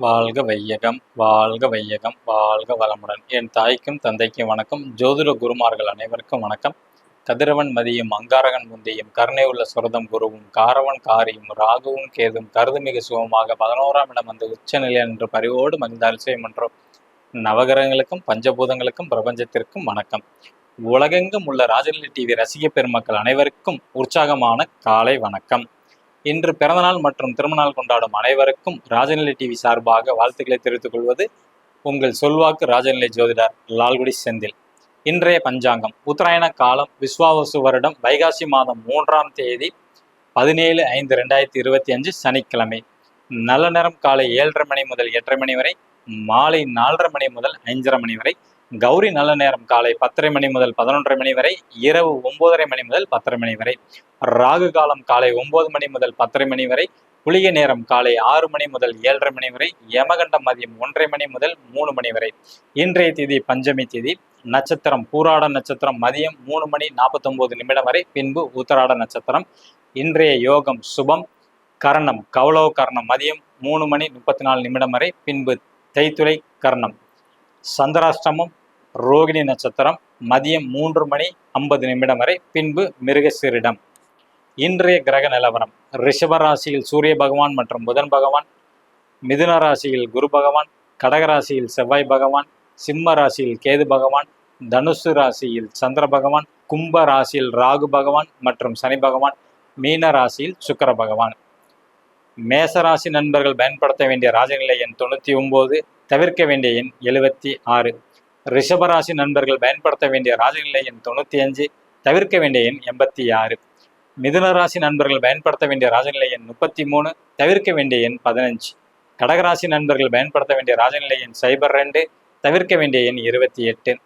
வாழ்க வையகம் வாழ்க வையகம் வாழ்க வளமுடன். என் தாய்க்கும் தந்தைக்கும் வணக்கம். ஜோதிட குருமார்கள் அனைவருக்கும் வணக்கம். கதிரவன் மதியும் அங்காரகன் முந்தியும் கருணை உள்ள சுரதம் குருவும் காரவன் காரியும் ராகுவும் கேதும் கருதுமிகு சுகமாக பதினோராம் இடம் வந்து உச்சநிலை என்று பரிவோடு மகிழ்ந்தாரிசயம் என்றோம் நவகிரகங்களுக்கும் பஞ்சபூதங்களுக்கும் பிரபஞ்சத்திற்கும் வணக்கம். உலகெங்கும் உள்ள ராஜநிலை டிவி ரசிக பெருமக்கள் அனைவருக்கும் உற்சாகமான காலை வணக்கம். இன்று பிறந்தநாள் மற்றும் திருமணநாள் கொண்டாடும் அனைவருக்கும் ராஜநிலை டிவி சார்பாக வாழ்த்துக்களை தெரிவித்துக் கொள்வது உங்கள் சொல்வாக்கு ராஜநிலை ஜோதிடர் லால்குடி செந்தில். இன்றைய பஞ்சாங்கம். உத்தராயண காலம் விஸ்வாவசு வருடம் வைகாசி மாதம் மூன்றாம் தேதி பதினேழு ஐந்து ரெண்டாயிரத்தி இருபத்தி அஞ்சு சனிக்கிழமை. நல்ல நேரம் காலை ஏழரை மணி முதல் எட்டரை மணி வரை மாலை நாலரை மணி முதல் ஐந்தரை மணி வரை கௌரி நல்ல நேரம் காலை பத்தரை மணி முதல் பதினொன்றரை மணி வரை இரவு ஒன்பதரை மணி முதல் பத்தரை மணி வரை. ராகு காலம் காலை ஒன்பது மணி முதல் பத்தரை மணி வரை புளிய நேரம் காலை ஆறு மணி முதல் ஏழரை மணி வரை யமகண்டம் மதியம் ஒன்றரை மணி முதல் மூணு மணி வரை. இன்றைய தேதி பஞ்சமி தேதி நட்சத்திரம் பூராட நட்சத்திரம் மதியம் மூணு மணி நாற்பத்தொன்பது நிமிடம் வரை பின்பு உத்தராட நட்சத்திரம். இன்றைய யோகம் சுபம் கரணம் கௌளவ கரணம் மதியம் மூணு மணி முப்பத்தி நாலு நிமிடம் வரை பின்பு தைத்துளை கர்ணம். சந்திராஷ்டமம் ரோகிணி நட்சத்திரம் மதியம் மூன்று மணி ஐம்பது நிமிடம் வரை பின்பு மிருகசீரிடம். இன்றைய கிரக நிலவரம் ரிஷபராசியில் சூரிய பகவான் மற்றும் புதன் பகவான் மிதுன ராசியில் குரு பகவான் கடக ராசியில் செவ்வாய் பகவான் சிம்ம ராசியில் கேது பகவான் தனுசு ராசியில் சந்திர பகவான் கும்ப ராசியில் ராகு பகவான் மற்றும் சனி பகவான் மீன ராசியில் சுக்கர பகவான். மேசராசி நண்பர்கள் பயன்படுத்த வேண்டிய ராஜநிலை எண் தொண்ணூற்றி ஒம்பது தவிர்க்க வேண்டிய எண் எழுபத்தி ஆறு. ரிஷபராசி நண்பர்கள் பயன்படுத்த வேண்டிய ராஜநிலை எண் தொண்ணூற்றி அஞ்சு தவிர்க்க வேண்டிய எண் எண்பத்தி ஆறு. மிதுன ராசி நண்பர்கள் பயன்படுத்த வேண்டிய ராஜநிலை எண் முப்பத்தி மூணு தவிர்க்க வேண்டிய எண் பதினஞ்சு. கடகராசி நண்பர்கள் பயன்படுத்த வேண்டிய ராஜநிலை எண் சைபர் ரெண்டு தவிர்க்க வேண்டிய எண் இருபத்தி எட்டு.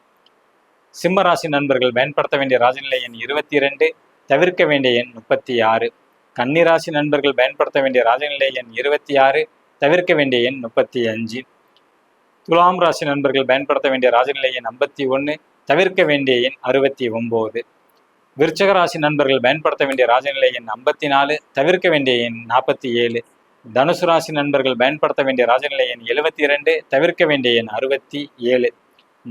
சிம்ம ராசி நண்பர்கள் பயன்படுத்த வேண்டிய ராஜநிலை எண் இருபத்தி ரெண்டு தவிர்க்க வேண்டிய எண் முப்பத்தி ஆறு. கன்னிராசி நண்பர்கள் பயன்படுத்த வேண்டிய ராஜநிலை எண் இருபத்தி ஆறு தவிர்க்க வேண்டிய எண் முப்பத்தி அஞ்சு. துலாம் ராசி நண்பர்கள் பயன்படுத்த வேண்டிய ராஜநிலை எண் ஐம்பத்தி ஒன்று தவிர்க்க வேண்டிய எண் அறுபத்தி ஒம்பது. விருச்சக ராசி நண்பர்கள் பயன்படுத்த வேண்டிய ராஜநிலை எண் ஐம்பத்தி நாலு தவிர்க்க வேண்டிய எண் நாற்பத்தி ஏழு. தனுசு ராசி நண்பர்கள் பயன்படுத்த வேண்டிய ராஜநிலை எண் எழுபத்தி இரண்டு தவிர்க்க வேண்டிய எண் அறுபத்தி ஏழு.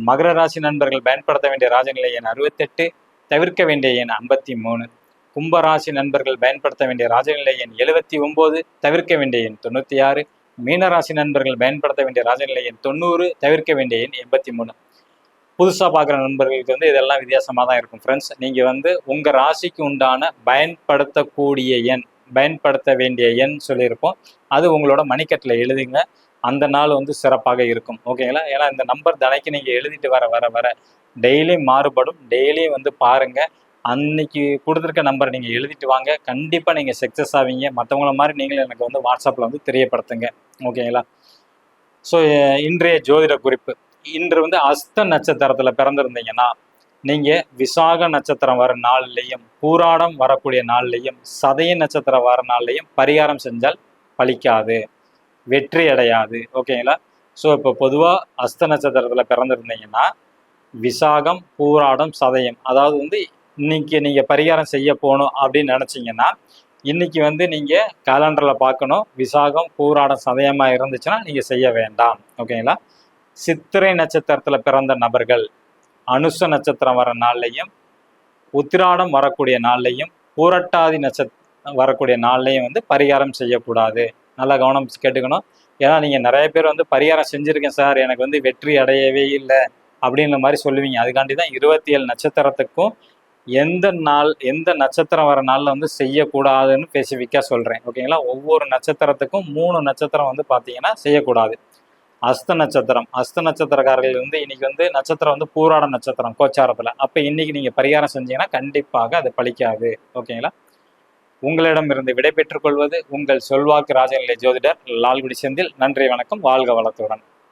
மகர ராசி நண்பர்கள் பயன்படுத்த வேண்டிய ராஜநிலை எண் அறுபத்தெட்டு தவிர்க்க வேண்டிய எண் ஐம்பத்தி மூணு. கும்பராசி நண்பர்கள் பயன்படுத்த வேண்டிய ராஜநிலை எண் எழுபத்தி ஒன்பது தவிர்க்க வேண்டிய எண் தொண்ணூற்றி ஆறு. மீனராசி நண்பர்கள் பயன்படுத்த வேண்டிய ராஜநிலை எண் தொண்ணூறு தவிர்க்க வேண்டிய எண் எண்பத்தி மூணு. புதுசாக பார்க்குற நண்பர்களுக்கு வந்து இதெல்லாம் வித்தியாசமாக தான் இருக்கும். ஃப்ரெண்ட்ஸ் நீங்கள் வந்து உங்கள் ராசிக்கு உண்டான பயன்படுத்தக்கூடிய எண் பயன்படுத்த வேண்டிய எண் சொல்லியிருப்போம். அது உங்களோட மணிக்கட்டில் எழுதுங்க. அந்த நாள் வந்து சிறப்பாக இருக்கும். ஓகேங்களா? ஏன்னா இந்த நம்பர் தலைக்கு நீங்கள் எழுதிட்டு வர வர வர டெய்லியும் மாறுபடும். டெய்லியும் வந்து பாருங்கள் அன்னைக்கு கொடுத்துருக்க நம்பர் நீங்கள் எழுதிட்டு வாங்க. கண்டிப்பாக நீங்கள் சக்ஸஸ் ஆவீங்க. மற்றவங்கள மாதிரி நீங்களும் எனக்கு வந்து வாட்ஸ்அப்பில் வந்து தெரியப்படுத்துங்க. ஓகேங்களா? ஸோ இன்றைய ஜோதிட குறிப்பு. இன்று வந்து அஸ்த நட்சத்திரத்தில் பிறந்திருந்தீங்கன்னா நீங்கள் விசாக நட்சத்திரம் வர நாள்லேயும் பூராடம் வரக்கூடிய நாள்லேயும் சதய நட்சத்திரம் வர நாள்லையும் பரிகாரம் செஞ்சால் பலிக்காது. வெற்றி அடையாது. ஓகேங்களா? ஸோ இப்போ பொதுவாக அஸ்த நட்சத்திரத்தில் பிறந்திருந்தீங்கன்னா விசாகம் பூராடம் சதயம் அதாவது வந்து இன்னைக்கு நீங்கள் பரிகாரம் செய்ய போகணும் அப்படின்னு நினச்சிங்கன்னா இன்னைக்கு வந்து நீங்கள் கேலண்டரில் பார்க்கணும். விசாகம் பூராடம் சதயமாக இருந்துச்சுன்னா நீங்கள் செய்ய வேண்டாம். ஓகேங்களா சித்திரை நட்சத்திரத்தில் பிறந்த நபர்கள் அனுச நட்சத்திரம் வர நாள்லையும் உத்திராடம் வரக்கூடிய நாள்லையும் பூரட்டாதி நட்சத்திரம் வரக்கூடிய நாள்லையும் வந்து பரிகாரம் செய்யக்கூடாது. நல்லா கவனம் கேட்டுக்கணும். ஏன்னா நீங்கள் நிறைய பேர் வந்து பரிகாரம் செஞ்சுருக்கேன் சார் எனக்கு வந்து வெற்றி அடையவே இல்லை அப்படின்ற மாதிரி சொல்லுவீங்க. அதுக்காண்டி தான் இருபத்தி ஏழு நட்சத்திரத்துக்கும் எந்த நாள் எந்த நட்சத்திரம் வர நாளில் வந்து செய்யக்கூடாதுன்னு ஸ்பெசிஃபிக்காக சொல்கிறேன் ஓகேங்களா ஒவ்வொரு நட்சத்திரத்துக்கும் மூணு நட்சத்திரம் வந்து பார்த்தீங்கன்னா செய்யக்கூடாது. அஸ்த நட்சத்திரம். அஸ்த நட்சத்திரக்காரர்கள் வந்து இன்னைக்கு வந்து நட்சத்திரம் வந்து பூராட நட்சத்திரம் கோச்சாரத்தில். அப்போ இன்னைக்கு நீங்கள் பரிகாரம் செஞ்சீங்கன்னா கண்டிப்பாக அது பழிக்காது. ஓகேங்களா உங்களிடமிருந்து விடை பெற்றுக்கொள்வது உங்கள் சொல்வாக்கு ராஜநிலை ஜோதிடர் லால்குடி செந்தில். நன்றி வணக்கம். வாழ்க வளத்துடன்.